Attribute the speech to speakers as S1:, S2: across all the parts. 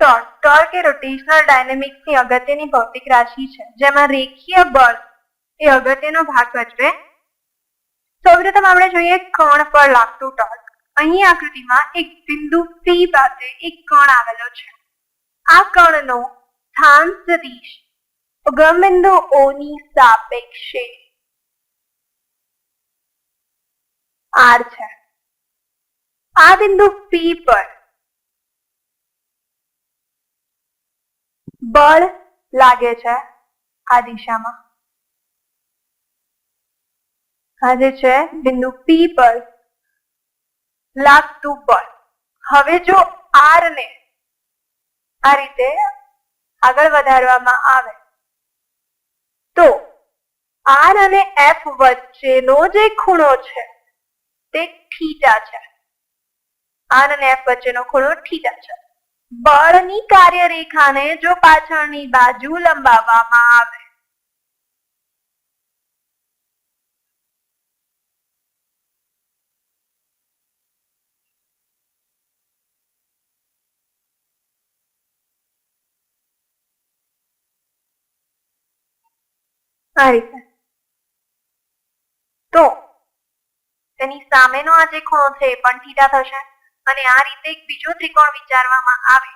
S1: Torque torque એ rotational ડાયનેમિક્સની અગત્યની ભૌતિક રાશિ છે, જેમાં રેખીય બળ એ અગત્યનો ભાગ ભજવે. સૌપ્રથમ આપણે જોઈએ કણ પર લાગતું ટોર્ક અહીં આકૃતિમાં એક બિંદુ પી પાસે એક કણ આવેલો છે. આ કણનો સ્થાન સદિશ ઉગમ ઓ ની સાપેક્ષે આર છે. આ બિંદુ પી પર બળ લાગે છે આ દિશામાં. આ જે છે બિંદુ પી પર લાગતું બળ. હવે જો આર ને આ રીતે આગળ વધારવામાં આવે, તો આર અને એફ વચ્ચેનો જે ખૂણો છે તે થીટા છે. આર અને એફ વચ્ચેનો ખૂણો થીટા છે. બળની કાર્યરેખાને જો પાછળની બાજુ લંબાવવામાં આવે. આ રીતે. તો, તેની સામેનો આ જે ખૂણો છે એ પણ થીટા થશે. અને આ રીતે એક બીજો ત્રિકોણ વિચારવામાં આવે.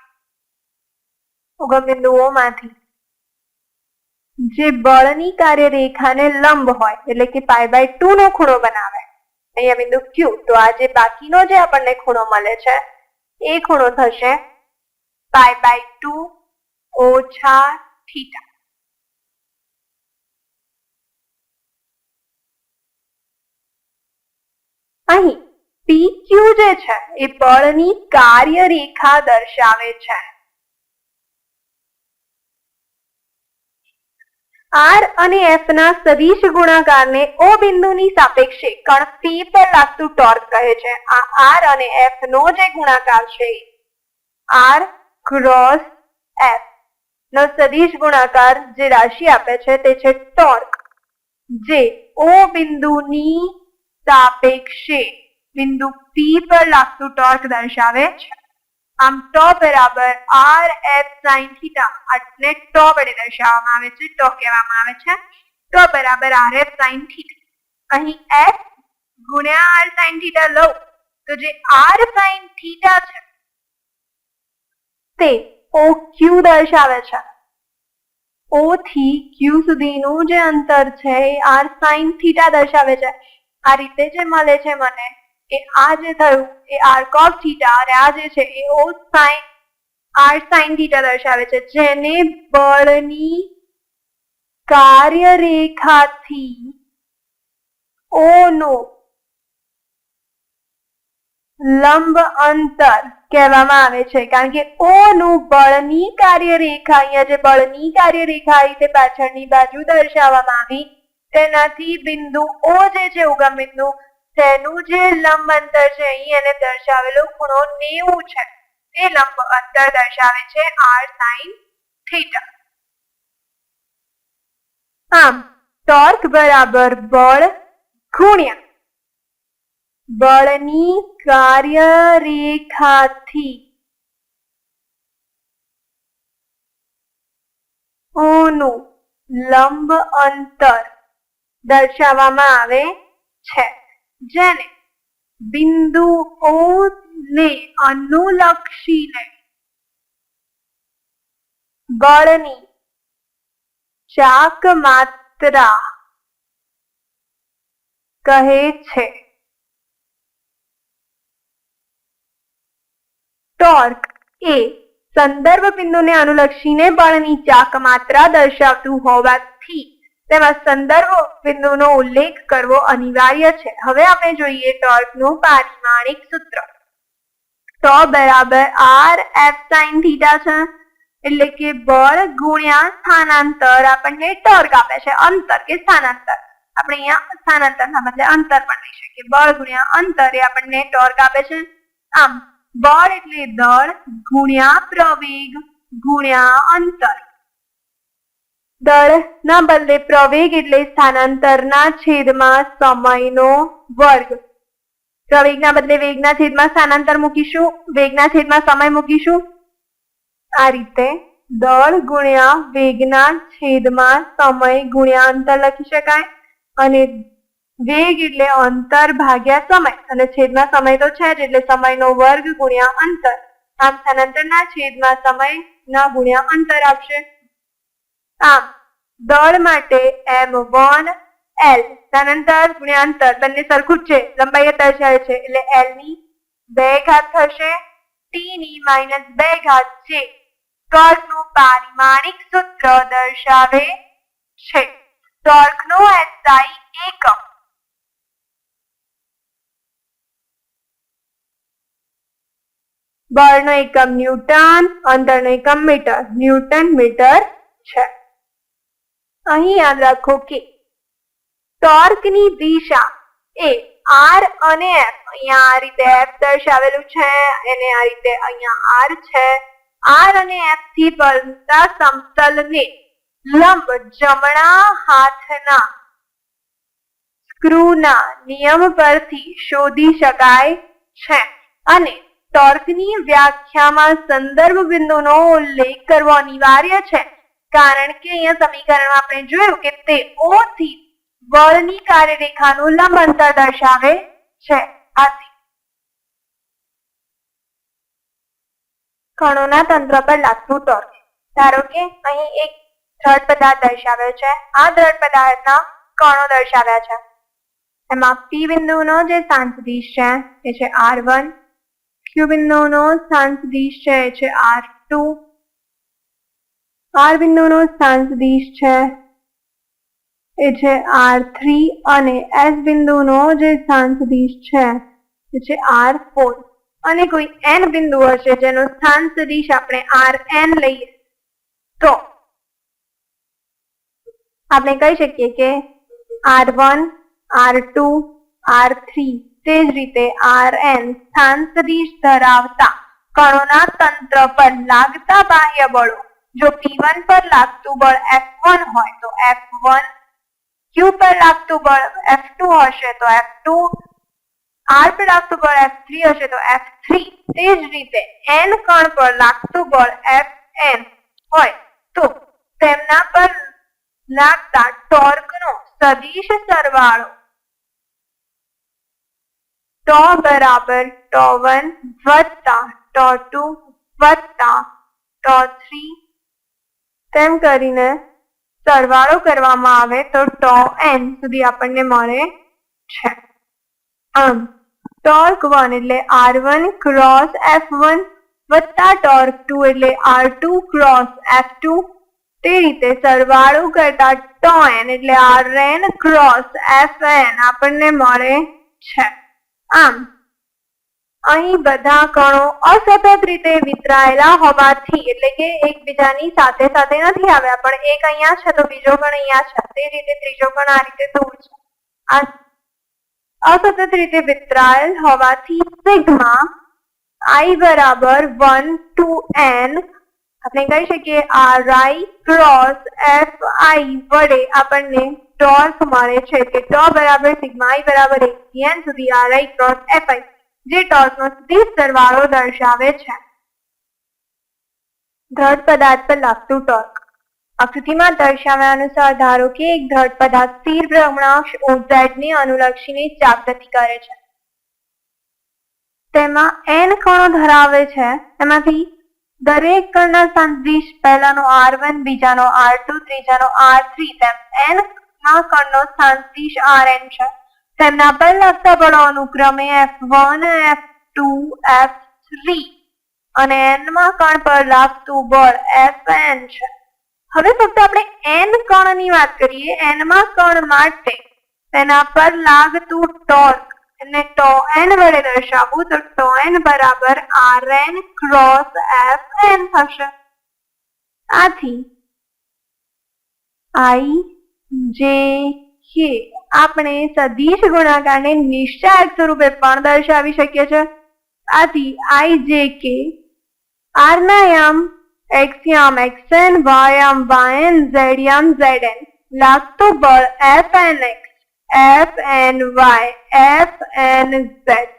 S1: ઉગમ બિંદુઓમાંથી જે બળની કાર્યરેખાને લંબ હોય, એટલે કે પાઈ બાય ટુ નો ખૂણો બનાવે. અહીંયા બિંદુ ક્યુ તો આ જે બાકીનો જે આપણને ખૂણો મળે છે, એ ખૂણો થશે પાઈ બાય ટુ ઓછા થીટા અહીં PQ જે છે એ બળની કાર્યરેખા દર્શાવે છે. આર અને એફ ના સદિશ ગુણાકારને ઓ બિંદુની સાપેક્ષે કણ P પર લાગતું ટોર્ક કહે છે. આ આર અને એફ નો જે ગુણાકાર છે આર ક્રોસ એફ નો સદિશ ગુણાકાર જે રાશિ આપે છે તે છે ટોર્ક જે ઓ બિંદુની સાપેક્ષે બિંદુ પી પર લાગતું ટોર્ક દર્શાવે છે. આમ ટો બરાબર આર એફ સાઇન થીટા એટલે ટો વડે દર્શાવવામાં આવે છે ટો કહેવામાં આવે છે. ટો બરાબર આર એફ સાઇન થીટા અહીં એફ ગુણ્યા આર સાઇન થીટા લઉં, તો જે આર સાઇન થીટા છે, તે ઓ ક્યુ દર્શાવે છે. ઓ થી ક્યુ સુધીનું જે અંતર છે એ આર સાઇન થીટા દર્શાવે છે. આ રીતે જે મળે છે મને કે આ જે થયું, એ આર કોસ થીટા અને આ જે છે, એ O sine R sine theta દર્શાવે છે. જેને બળની કાર્યરેખાથી ઓ નો લંબ અંતર કહેવામાં આવે છે. કારણ કે ઓ નું બળની કાર્યરેખા, અહીંયા જે બળની કાર્યરેખા આવી તે પાછળની બાજુ દર્શાવવામાં આવી. તેનાથી બિંદુ ઓ જે છે, ઉગમ બિંદુ તેનું જે લંબ અંતર છે, અહીં એને દર્શાવેલો ખૂણો નેવું છે. એ લંબ અંતર દર્શાવે છે આર સાઇન થીટા આમ, ટોર્ક બરાબર બળ ગુણ્યા બળની કાર્યરેખાથી ઓનું લંબ અંતર દર્શાવવામાં આવે છે. જેને બિંદુ ઓ ને અનુલક્ષીને બળની ચાક માત્રા કહે છે. ટોર્ક એ સંદર્ભ બિંદુને અનુલક્ષીને બળની ચાક માત્રા દર્શાવતું હોવાથી તેમાં સંદર્ભ બિંદુનો ઉલ્લેખ કરવો અનિવાર્ય છે. હવે આપણે જોઈએ ટોર્કનું પારિમાણિક સૂત્ર. તો બરાબર આર એફ સાઇન થીટા છે. એટલે કે બળ ગુણ્યા સ્થાનાંતર આપણને ટોર્ક આપે છે. અંતર કે સ્થાનાંતર. આપણે અહીંયા સ્થાનાંતરના બદલે અંતર પણ લઈ શકીએ. બળ ગુણ્યા અંતર એ આપણને ટોર્ક આપે છે. આમ, બળ એટલે દળ ગુણ્યા પ્રવેગ ગુણ્યા અંતર. દળ ના બદલે પ્રવેગ એટલે સ્થાનાંતરના છેદમાં સમયનો વર્ગ. પ્રવેગના બદલે વેગના છેદમાં સ્થાનાંતર મૂકીશું, વેગના છેદમાં સમય મૂકીશું. આ રીતે દળ ગુણ્યા વેગના છેદમાં સમય ગુણ્યા અંતર લખી શકાય. અને વેગ એટલે અંતર ભાગ્યા સમય. અને છેદમાં સમય તો છે જ, એટલે સમયનો વર્ગ ગુણ્યા અંતર. આમ સ્થાનાંતરના છેદમાં સમયના ગુણ્યા અંતર આપશે. આમ, દળ માટે એમ વન, એલ. સ્થાનાંતર ગુણ્યા બંને સરખું છે. લંબાઈ દર્શાવે છે, એટલે એલની બે ઘાત થશે ટી ની માઇનસ બે ઘાત છે. ટોર્કનું પારિમાણિક સૂત્ર દર્શાવે છે. ટોર્કનો એસઆઈ એકમ. બળનો એકમ ન્યૂટન, અંતરનો એકમ મીટર. ન્યૂટન મીટર છે. અહીં યાદ રાખો કે ટોર્કની દિશા એ આર અને એફ. અહીંયા આ રીતે એફ દર્શાવેલું છે અને આ રીતે અહીંયા આર છે. આર અને એફથી બનતા સમતલને લંબ જમણા હાથના સ્ક્રૂના નિયમ પરથી શોધી શકાય છે. અને ટોર્કની વ્યાખ્યામાં સંદર્ભ બિંદુનો ઉલ્લેખ કરવો અનિવાર્ય છે. કારણ કે અહીંયા સમીકરણમાં આપણે જોયું કે તે O થી બળની કાર્યરેખાનું લંબ અંતર દર્શાવે છે. આથી કણોના તંત્ર પર લાગતું ટોર્ક. ધારો કે અહીં એક દ્રઢ પદાર્થ દર્શાવ્યો છે. આ દ્રઢ પદાર્થના કણો દર્શાવ્યા છે. એમાં પી બિંદુનો જે શાંતદીશ છે, એ છે આર વન ક્યુ બિંદુનો સદીશ છે, એ છે આર ટુ આર બિંદુનો શાંતદીશ છે. એ છે આર થ્રી અને એસ બિંદુનો જે શાંતદીશ છે, એ છે આર ફોર અને કોઈ એન બિંદુ હશે જેનો સ્થાન સદીશ આપણે આર એન લઈએ. તો આપણે કહી શકીએ કે R one R two R three તે જ રીતે આર એન સ્થાન સદીશ ધરાવતા કણોના તંત્ર પર લાગતા બાહ્ય બળો જો P1 પર લાગતું બળ F1 હોય તો F1 Q પર લાગતું બળ F2 હશે તો F2 R પર લાગતું બળ F3 હશે તો F3 તે જ રીતે N કણ પર લાગતું બળ Fn હોય તો તેમના પર લાગતા ટોર્કનો સદિશ સરવાળો ટો બરાબર ટો વન વત્તા ટો ટુ વત્તા ટો થ્રી તેમ કરીને સરવાળો કરવામાં આવે તો ટો એન સુધી આપણને મળે છે. આમ ટોર્ક વન એટલે R one cross F one વત્તા ટોર્ક ટુ એટલે R two cross F two તે રીતે સરવાળો કરતા ટો એન એટલે R N cross F N આપણને મળે છે. આમ અહીં બધા કણો અસતત રીતે વિતરાયેલા હોવાથી, એટલે કે એકબીજાની સાથે સાથે નથી આવ્યા, પણ એક અહીંયા છે તો બીજો કણ અહીંયા છે. તે રીતે ત્રીજો કણ આ રીતે દૂર છે. આ અસતત રીતે વિતરાયેલ હોવાથી સિગ્મા આઈ બરાબર વન ટુ એન, આપણે કહી શકીએ R I cross F I વડે આપણને ટોર્ક મળે છે, કે ટો બરાબર સિગ્મા આઈ બરાબર એક સુધી R I cross F I જે ટોર્કનો સ્થિર સરવાળો દર્શાવે છે. દ્રઢ પદાર્થ પર લાગતું ટોર્ક આકૃતિમાં દર્શાવ્યા અનુસાર ધારો કે એક દ્રઢ પદાર્થ સ્થિર ભ્રમણાંશ z અનુલક્ષીને ચાપ ગતિ કરે છે. તેમાં એન કણો ધરાવે છે. એમાંથી દરેક કણના સંદિશ પહેલાનો આર વન, બીજાનો આર ટુ, ત્રીજાનો આર થ્રી, તેમ એન ના કણનો સંદિશ આર એન છે. તેમના પર લાગતા બળો અનુક્રમે F one F two F three અને એનમાં કણ પર લાગતું બળ એફ એન છે. હવે ફક્ત આપણે એન કણની વાત કરીએ. એનમાં કણ માટે તેના પર લાગતું ટોર્ક એને ટો એન વડે દર્શાવવું તો ટો એન બરાબર R N cross F N થશે. આથી આઈ જે કે આપણે સદીશ ગુણાકારને નિશ્ચાયક સ્વરૂપે પણ દર્શાવી શકીએ છીએ? આથી આઈ જે કે આર એક્સયામ એક્સએન વાયામ વાયન ઝેડયામ ઝેડએન લાગતું બળ F N X F N Y F N Z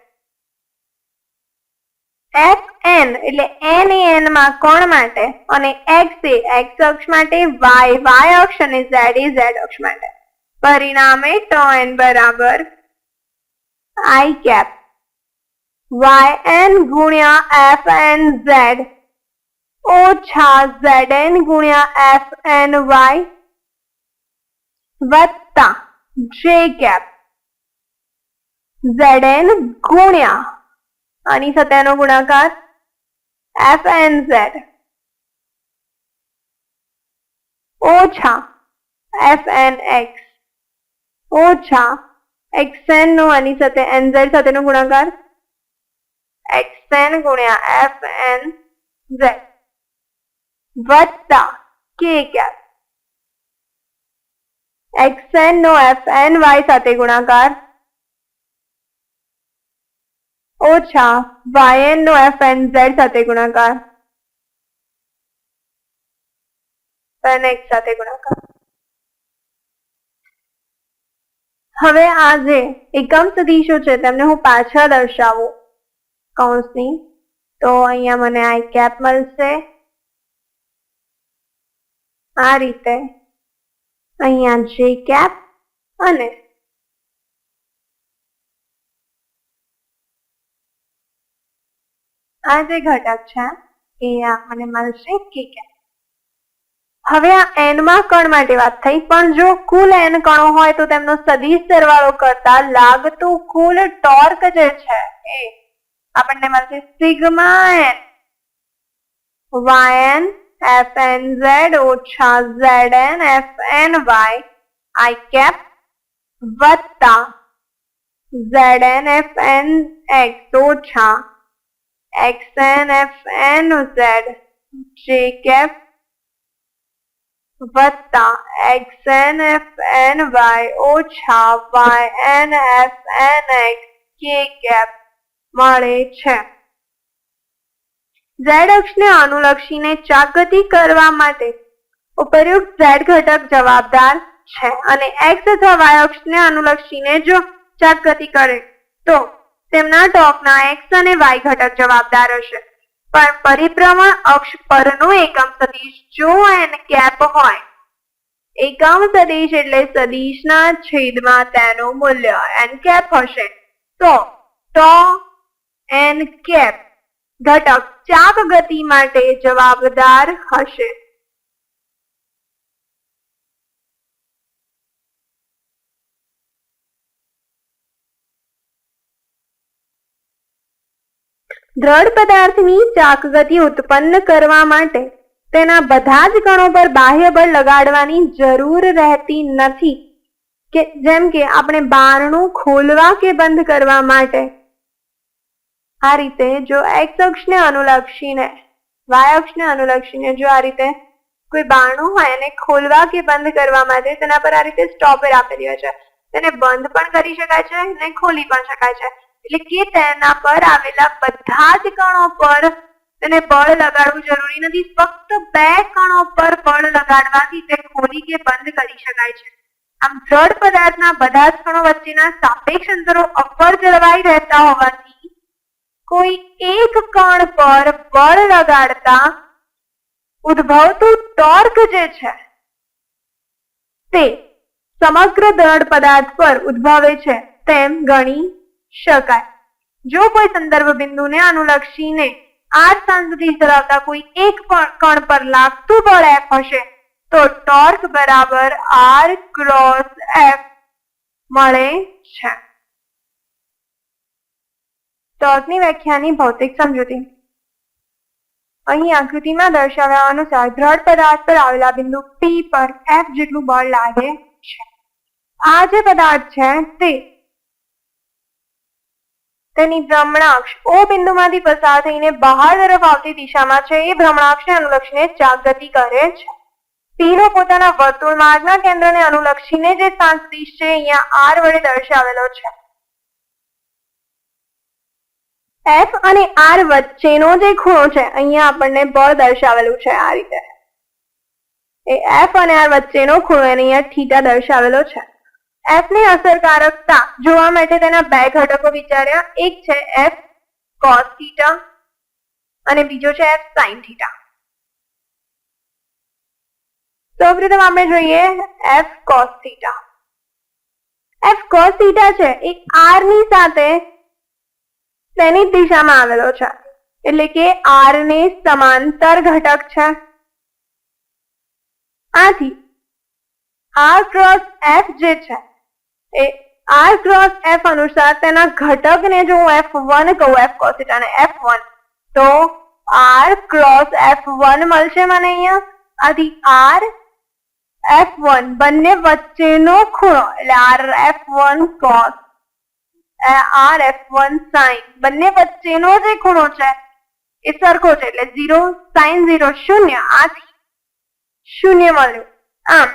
S1: F N એટલે એન એ એનમાં કોણ માટે? અને એક્સ એ એક્સ અક્ષ માટે વાય વાય અક્ષ અને ઝેડ એ ઝેડ અક્ષ માટે. પરિણામે ટન બરાબર આઈ કેપ. વાય એન ગુણ્યા એફ એન ઝેડ. ઓછા ઝેડ એન ગુણ્યા એફ એન વાય વત્તા જે કેપ. ઝેડ એન ગુણ્યા. આની સાથે એનો ગુણાકાર એફ એન ઝેડ. ઓછા એફ એન એક્સ. ઓછા એક્સ એન નો આની સાથે એન ઝેડ સાથેનો ગુણાકાર. એક્સ એન ગુણ્યા એફ એન ઝેડ વત્તા કે કેપ એક્સ એન નો એફ એન વાય સાથે ગુણાકાર. ઓછા વાયન નો એફ એન ઝેડ સાથે ગુણાકાર. અને એક્સ સાથે ગુણાકાર. હવે આ જે એકમ સદીશો છે, તેમને હું પાછા દર્શાવું. કૌંસની. તો અહીંયા મને આઈ કેપ મળશે. આ રીતે અહીંયા જે કેપ અને આ જે ઘટક છે, એ આ મને મળશે કે કેપ હવે આ એનમાં કણ માટે વાત થઈ, પણ જો કુલ એન કણો હોય તો તેમનો સદીશ સરવાળો કરતા લાગતું કુલ ટોર્ક જે છે એ આપણને મળશે sigma N Y N F N Z ઓછા Z N F N Y I cap વત્તા Z N F N X ઓછા X N F N Z J cap વત્તા X N F N Y ઓછા Y N F N X K cap મળે છે. Z અક્ષને અનુલક્ષીને ચાકગતિ કરવા માટે ઉપરયુક્ત ઝેડ ઘટક જવાબદાર છે અને એક્સ અથવા વાય અક્ષને અનુલક્ષીને જો ચાકગતિ કરે, તો તેમના ટોકના એક્સ અને વાય ઘટક જવાબદાર હશે. પણ પરિભ્રમણ અક્ષ પરનું એકમ સદિશ જો એન કેપ હોય. એકમ સદિશ એટલે સદિશના છેદમાં તેનું મૂલ્ય એન કેપ હશે. તો તો એન કેપ, ઘટક ચાપ ગતિ માટે જવાબદાર હશે. દ્રઢ પદાર્થની ચાક ગતિ ઉત્પન્ન કરવા માટે તેના બધા જ કણો પર બાહ્ય બળ લગાડવાની જરૂર રહેતી નથી. કે જેમ કે આપણે બારણું ખોલવા કે બંધ કરવા માટે. આ રીતે જો એક્સ અક્ષને અનુલક્ષીને વાય અક્ષને અનુલક્ષીને જો આ રીતે કોઈ બારણું હોય એને ખોલવા કે બંધ કરવા માટે તેના પર આ રીતે સ્ટોપર આપેલી હોય છે. તેને બંધ પણ કરી શકાય છે અને ખોલી પણ શકાય છે. એટલે કે તેના પર આવેલા બધા જ કણો પર તેને બળ લગાડવું જરૂરી નથી. ફક્ત બે કણો પર બળ લગાડવાથી તે ખોલી કે બંધ કરી શકાય છે. આમ જળ પદાર્થના બધા જ કણો વચ્ચેના સાપેક્ષ અંતરો અપર જળવાઈ રહેતા હોવાથી કોઈ એક કણ પર બળ લગાડતા ઉદ્ભવતું ટોર્ક જે છે તે સમગ્ર દ્રઢ પદાર્થ પર ઉદ્ભવે છે તેમ ગણી શકાય. જો કોઈ સંદર્ભ બિંદુને અનુલક્ષીને આ સ્થાન ધરાવતા કોઈ એક કણ પર લાગતું બળ એફ હશે, તો ટોર્ક બરાબર આર ક્રોસ એફ મળે છે. ટોર્કની વ્યાખ્યાની ભૌતિક સમજૂતી. અહીં આકૃતિમાં દર્શાવ્યા અનુસાર દ્રઢ પદાર્થ પર આવેલા બિંદુ પી પર એફ જેટલું બળ લાગે છે. આ જે પદાર્થ છે તે તેની ભ્રમણાક્ષ ઓ બિંદુમાંથી પસાર થઈને બહાર તરફ આવતી દિશામાં છે, એ ભ્રમણાક્ષને અનુલક્ષીને જાગૃતિ કરે છે. પી પોતાના વર્તુળ માર્ગના કેન્દ્રને અનુલક્ષીને જે સ્થાન સદિશ છે, અહીંયા આર વડે દર્શાવેલો છે. એફ અને આર વચ્ચેનો જે ખૂણો છે, અહીંયા આપણને બળ દર્શાવેલું છે આ રીતે. એ એફ અને આર વચ્ચેનો ખૂણો એને અહીંયા થીટા દર્શાવેલો છે. એફની અસરકારકતા જોવા માટે તેના બે ઘટકો વિચાર્યા. એક છે એફ કોસ થીટા અને બીજો છે એફ સાઇન થીટા સૌપ્રથમ આપણે જોઈએ F cos theta F cos theta છે એ આરની સાથે તેની દિશામાં આવેલો છે. એટલે કે આર ને સમાંતર ઘટક છે. આથી આર ક્રોસ એફ જે છે એ આર ક્રોસ એફ અનુસાર તેના ઘટકને જો હું એફ વન કહું એફ કોસ થીટા ને એફ વન તો આર ક્રોસ એફ વન મળશે મને અહીંયા? આથી આર એફ વન બંને વચ્ચેનો ખૂણો, એટલે R F one cos R F one sine બંને વચ્ચેનો જે ખૂણો છે, એ સરખો છે, એટલે ઝીરો સાઈન ઝીરો શૂન્ય, આથી શૂન્ય મળ્યું. આમ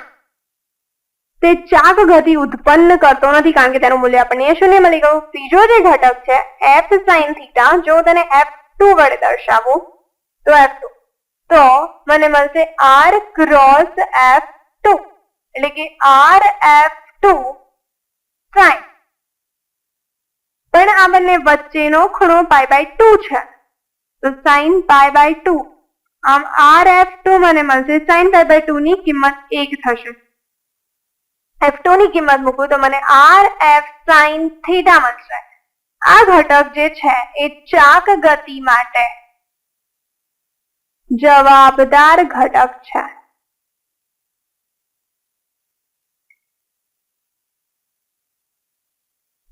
S1: તે ચાક ગતિ ઉત્પન્ન કરતો નથી કારણ કે તેનું મૂલ્ય આપણને શૂન્ય મળી ગયું. ત્રીજો જે ઘટક છે એફ સાઇન થીટા જો તેને એફ ટુ વડે દર્શાવું, તો એફ ટુ તો મને મળશે આર ક્રોસ એફ ટુ એટલે કે આર એફ ટુ સાઇન પણ આ બંને વચ્ચેનો ખૂણો પાઈ બાય ટુ છે. તો સાઈન પાઈ બાય ટુ આમ આર એફ ટુ મને મળશે. સાઈન પાઈ બાય ટુ ની કિંમત એક થશે. એફ ટુ ની કિંમત મૂકું તો મને આર એફ સાઈન થીટા મળશે. આ ઘટક જે છે એ ચાક ગતિ માટે જવાબદાર ઘટક છે.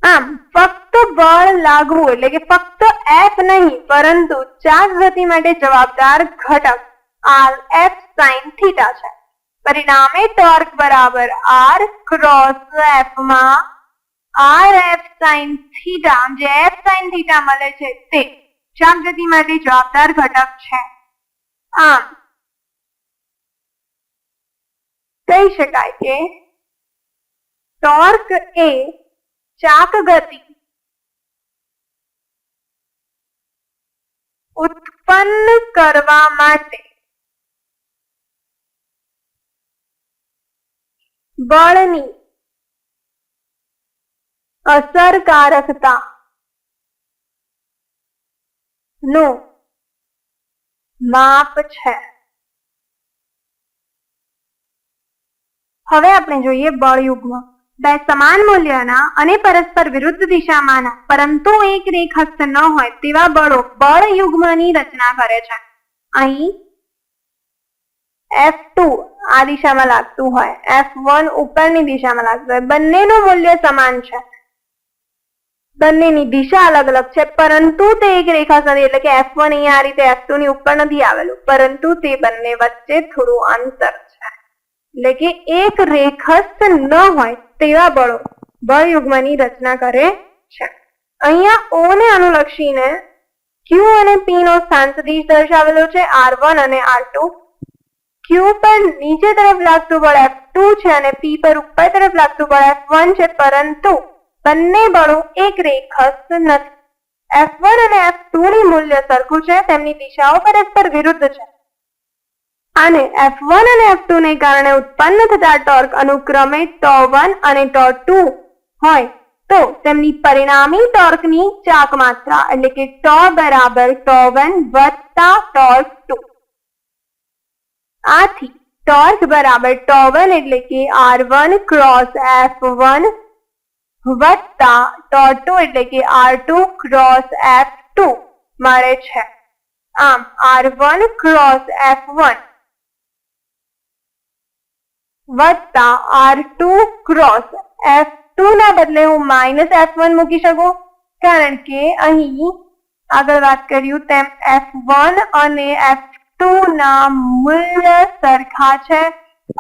S1: આમ, ફક્ત બળ લાગવું એટલે કે ફક્ત એફ નહીં, પરંતુ ચાક ગતિ માટે જવાબદાર ઘટક આર એફ સાઇન થીટા છે. પરિણામે ટોર્ક બરાબર આર ક્રોસ એફમાં આર એફ સાઇન થીટા જે એફ સાઇન થીટા મળે છે તે ચાક ગતિ માટે જવાબદાર ઘટક છે આમ કહી શકાય કે ટોર્ક એ ચાક ગતિ ઉત્પન્ન કરવા માટે બળની અસરકારકતા નું માપ છે. હવે આપણે જોઈએ બળયુગમાં. બે સમાન મૂલ્યના અને પરસ્પર વિરુદ્ધ દિશામાંના, પરંતુ એક રેખસ્થ ન હોય તેવા બળો બળ યુગ્મની રચના કરે છે. અહીં એફ ટુ આ દિશામાં લાગતું હોય. એફ વન ઉપરની દિશામાં લાગતું હોય. બંનેનું મૂલ્ય સમાન છે. બંનેની દિશા અલગ અલગ છે, પરંતુ તે એક રેખા સાથે, એટલે કે એફ વન અહીંયા આ રીતે એફ ટુ ની ઉપર નથી આવેલું, પરંતુ તે બંને વચ્ચે થોડું અંતર છે. એટલે કે એક રેખસ્થ ન હોય તેવા બળો બળ યુગ્મની રચના કરે છે. અહીંયા ઓ ને અનુલક્ષીને ક્યુ અને પી નો સ્થાન સદીશ દર્શાવેલો છે આર વન અને આર ટુ ક્યુ પર નીચે તરફ લાગતું બળ એફ ટુ છે અને પી પર ઉપર તરફ લાગતું બળ એફ વન છે. પરંતુ બંને બળો એક રેખસ્થ નથી. એફ વન અને એફ ટુ ની મૂલ્ય સરખું છે, તેમની દિશાઓ પરસ્પર વિરુદ્ધ છે. અને એફ વન અને એફ ટુ ને કારણે ઉત્પન્ન થતા ટોર્ક અનુક્રમે ટો વન અને ટો ટુ હોય, તો તેમની પરિણામી ટોર્કની ચાક માત્રા એટલે કે ટો બરાબર ટો વન વત્તા ટોર્ક ટુ આથી ટોર્ક બરાબર ટો વન એટલે કે R one cross F one વત્તા ટો ટુ એટલે કે R two cross F two મળે છે આમ R one cross F one વત્તા R two cross F two ના બદલે હું માઇનસ એફ વન મૂકી શકું કારણ કે અહીં આગળ વાત કર્યું તેમ એફ વન અને એફ ટુ મૂલ્ય સરખા છે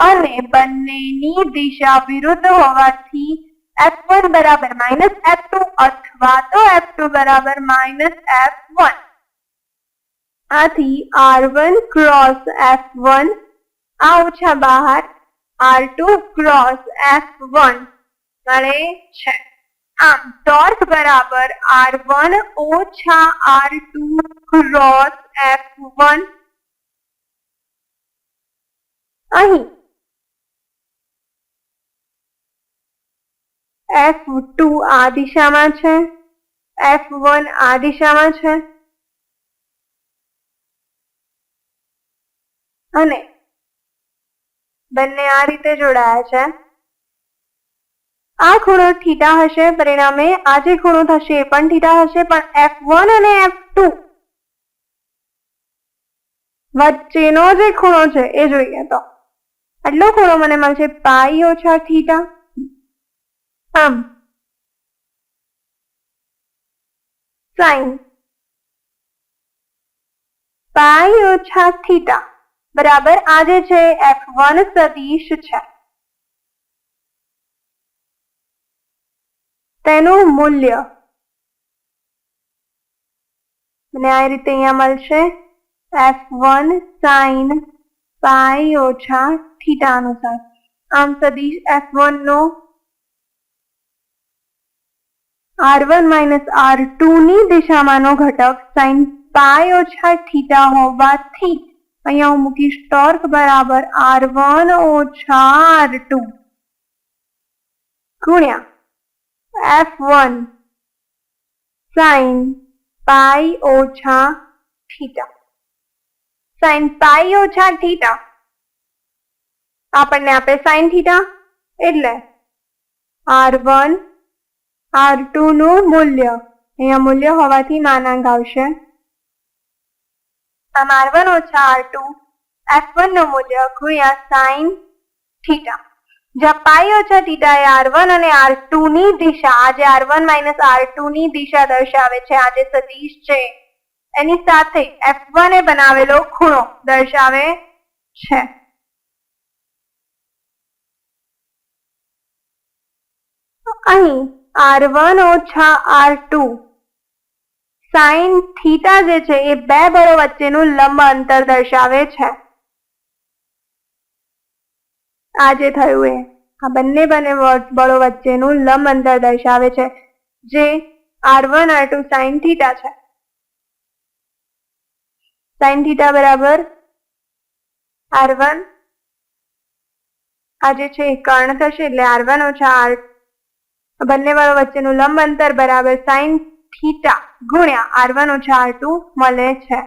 S1: અને બંનેની દિશા વિરુદ્ધ હોવાથી f1 બરાબર માઇનસ f2 અથવા તો f2 બરાબર માઇનસ f1 આથી r1 ક્રોસ f1 આ ઓછા બહાર R two cross F one મળે છે. આમ ટોર્ક બરાબર આર વન ઓછા R two cross F one અહીં. એફ ટુ આ દિશામાં છે. એફ વન આ દિશામાં છે. અને બંને આ રીતે જોડાયા છે. આ ખૂણો થીટા હશે, પરિણામે આ જે ખૂણો થશે એ પણ થીટા હશે, પણ એફ વન અને એફ ટુ વચ્ચેનો જે ખૂણો છે એ જોઈએ તો. આટલો ખૂણો મને મળશે પાઈ ઓછા થીટા? આમ. સાઈન. પાઈ ઓછા થીટા. બરાબર, આજે છે એફ વન સદીશ છે. તેનું મૂલ્ય. મને આ રીતે અહીંયા મળશે. એફ વન સાઈન પાઈ ઓછા થીટા અનુસાર આમ સદીશ એફ વન નો R one minus R two ની દિશામાંનો ઘટક સાઇન પાય ઓછા થીટા હોવાથી અહીંયા હું મૂકીશ ટોર્ક બરાબર આર વન ઓછા આર ટુ ગુણ્યા એફ વન સાઇન પાઈ ઓછા થીટા. સાઇન પાઈ ઓછા થીટા આપણને આપે સાઈન થીટા એટલે આર વન આરનું મૂલ્ય. અહીંયા મૂલ્ય હોવાથી માનાંક આવશે. આમ આર વન ઓછા આર ટુ એફ વનનું મૂલ્ય ગુણ્યા સાઈન થીટા જ્યાં પાઈ ઓછા થીટા એ આર વન અને આર ટુ ની દિશા, આજે R one minus R two ની દિશા દર્શાવે છે, આજે સદીશ છે. એની સાથે એફ વન એ બનાવેલો ખૂણો દર્શાવે છે. અહીં આર વન ઓછા આર ટુ સાઈન થીટા જે છે એ બે બળો વચ્ચેનું લંબ અંતર દર્શાવે છે. આ જે થયું એ, આ બંને બંને બળો વચ્ચેનું લંબ અંતર દર્શાવે છે, જે R one R two sine theta છે. સાઈન થીટા બરાબર આર વન આ જે છે કર્ણ થશે એટલે આર વન ઓછા આર બંને વાળો વચ્ચેનું લંબ અંતર બરાબર સાઈન થીટા ગુણ્યા આર વન ઓછા આર ટુ મળે છે.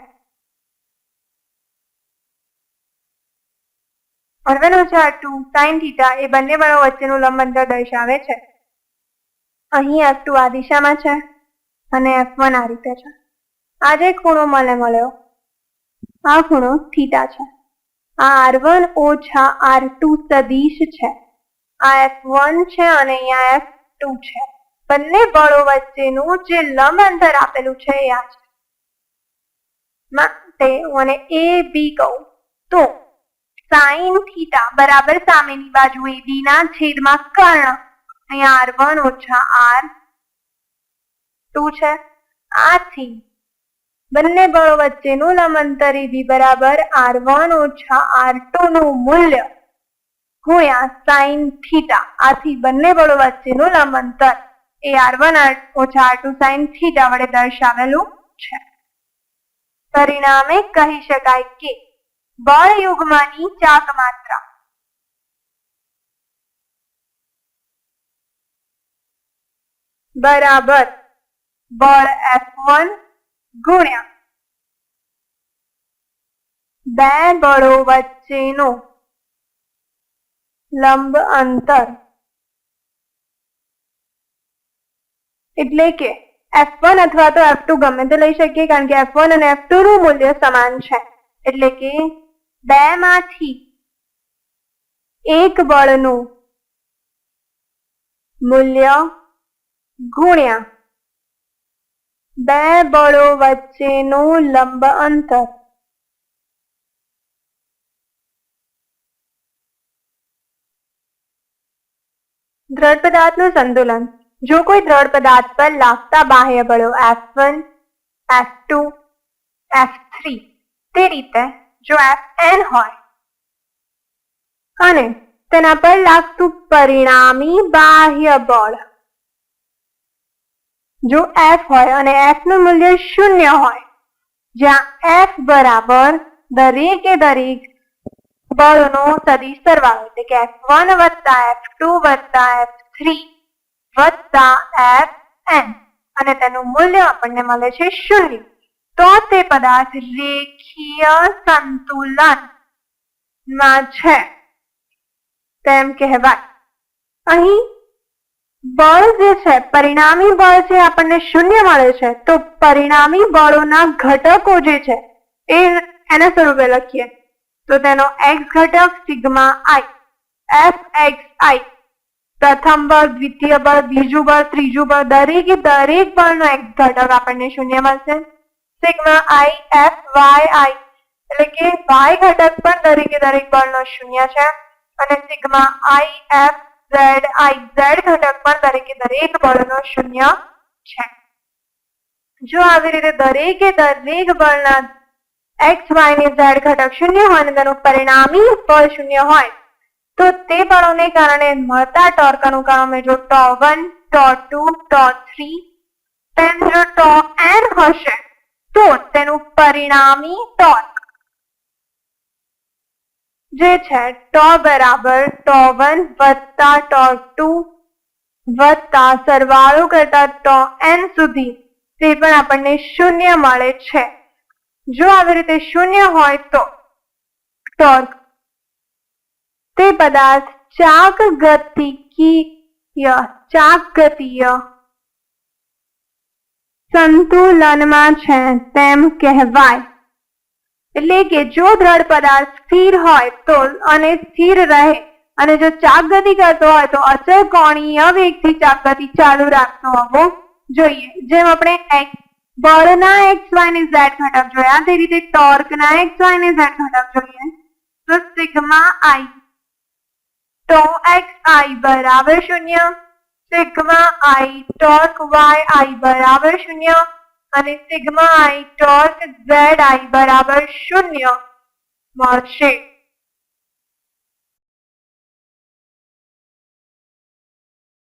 S1: આર વન ઓછા આર ટુ સાઈન થીટા એ બંને વાળો વચ્ચેનું લંબ અંતર દર્શાવે છે. અહીં એફ ટુ આ દિશામાં છે અને એફ વન આ રીતે છે. આ જે ખૂણો મને મળ્યો, આ ખૂણો થીટા છે. આ આર વન ઓછા આર ટુ સદીશ છે. આ એફ વન છે અને અહીંયા એફ ટુ છે. બંને બળો વચ્ચેનું જે લંબ અંતર આપેલું છે એ આ છે. માટે હું અને એ બી કહું. તો સાઈન થીટા બરાબર સામેની બાજુ એ બી ના છેદમાં કર્ણ. અહીંયા આર વન ઓછા આર ટુ છે. આથી બંને બળો વચ્ચેનું લંબ અંતર એ બી બરાબર આર વન ઓછા આર ટુ નું મૂલ્ય ગુણ્યા સાઈન થીટા. આથી બંને બળો વચ્ચેનું લંબ એ આર વન ઓછા આર ટુ સાઈન થીટા વડે દર્શાવેલું છે. પરિણામે કહી શકાય કે બળ યુગ્મની ચાક માત્રા. બરાબર. બળ એફ વન ગુણ્યા બે બળો વચ્ચેનો લંબ અંતર. એટલે કે એફ વન અથવા તો એફ ટુ ગમે તે લઈ શકીએ, કારણ કે એફ વન અને એફ ટુ નું મૂલ્ય સમાન છે. એટલે કે બે માંથી એક બળનું મૂલ્ય ગુણ્યા બે બળો વચ્ચેનું લંબ અંતર. દ્રઢ પદાર્થનું સંતુલન. જો કોઈ દ્રઢ પદાર્થ પર લાગતા બાહ્ય બળો F one F two F three તે રીતે જો એફ એન હોય અને તેના પર લાગતું પરિણામી બાહ્ય બળ જો એફ હોય અને એફનું મૂલ્ય શૂન્ય હોય, જ્યાં એફ બરાબર દરેકે દરેક બળનો સદિશ સરવાળો એટલે કે એફ વન વત્તા એફ ટુ વત્તા એફ થ્રી વત્તા એફ એન અને તેનું મૂલ્ય આપણને મળે છે શૂન્ય તો તે પદાર્થ રેખીય સંતુલનમાં છે તેમ કહેવાય અહીં બળ જે છે પરિણામી બળ છે આપણને શૂન્ય મળે છે તો પરિણામી બળોના ઘટકો જે છે એ એના સ્વરૂપે લખીએ તો તેનો એક્સ ઘટક sigma I F X I પ્રથમ બળ દ્વિતીય બળ બીજું બળ ત્રીજું બળ દરેકે, દરેક બળનો એક્સ ઘટક આપણને શૂન્ય મળશે. Sigma I F Y I એટલે કે વાય ઘટક પણ દરેકે દરેક બળનો શૂન્ય છે. અને sigma I F Z I Z ઘટક પણ દરેકે દરેક બળનો શૂન્ય છે. જો આવી રીતે દરેકે દરેક બળના એક્સ વાય ને ઝેડ ઘટક શૂન્ય હોય અને તેનું પરિણામી બળ શૂન્ય હોય. તો તે બળોને કારણે મળતા ટોર્ક અનુક્રમે જો tau one tau two tau three tau N હશે, તો તેનું પરિણામી ટોર્ક જે છે ટો બરાબર ટો વન વત્તા ટો ટુ વત્તા સરવાળો કરતા ટો એન સુધી તે પણ આપણને શૂન્ય મળે છે. જો આવી રીતે શૂન્ય હોય તો ટોર્ક તે પદાર્થ ચાક ગતિકીય ચાક ગતિય સંતુલનમાં છે તેમ કહેવાય. એટલે કે જો દ્રઢ પદાર્થ સ્થિર હોય તો અને સ્થિર રહે અને જો ચાક ગતિ કરતો હોય તો અચળ કોણીય વેગથી ચાક ગતિ ચાલુ રાખતો હોવો જોઈએ. જેમ આપણે x બળના એક્સ વાય ઝેડ ઘટક જોયા તે રીતે ટોર્કના એક્સ વાય ઝેડ ઘટક જોઈએ, તો સિગ્મા આઈ. તો એક્સ આઈ બરાબર શૂન્ય, sigma I torque Y I બરાબર શૂન્ય, અને sigma I torque Z I બરાબર શૂન્ય મળશે.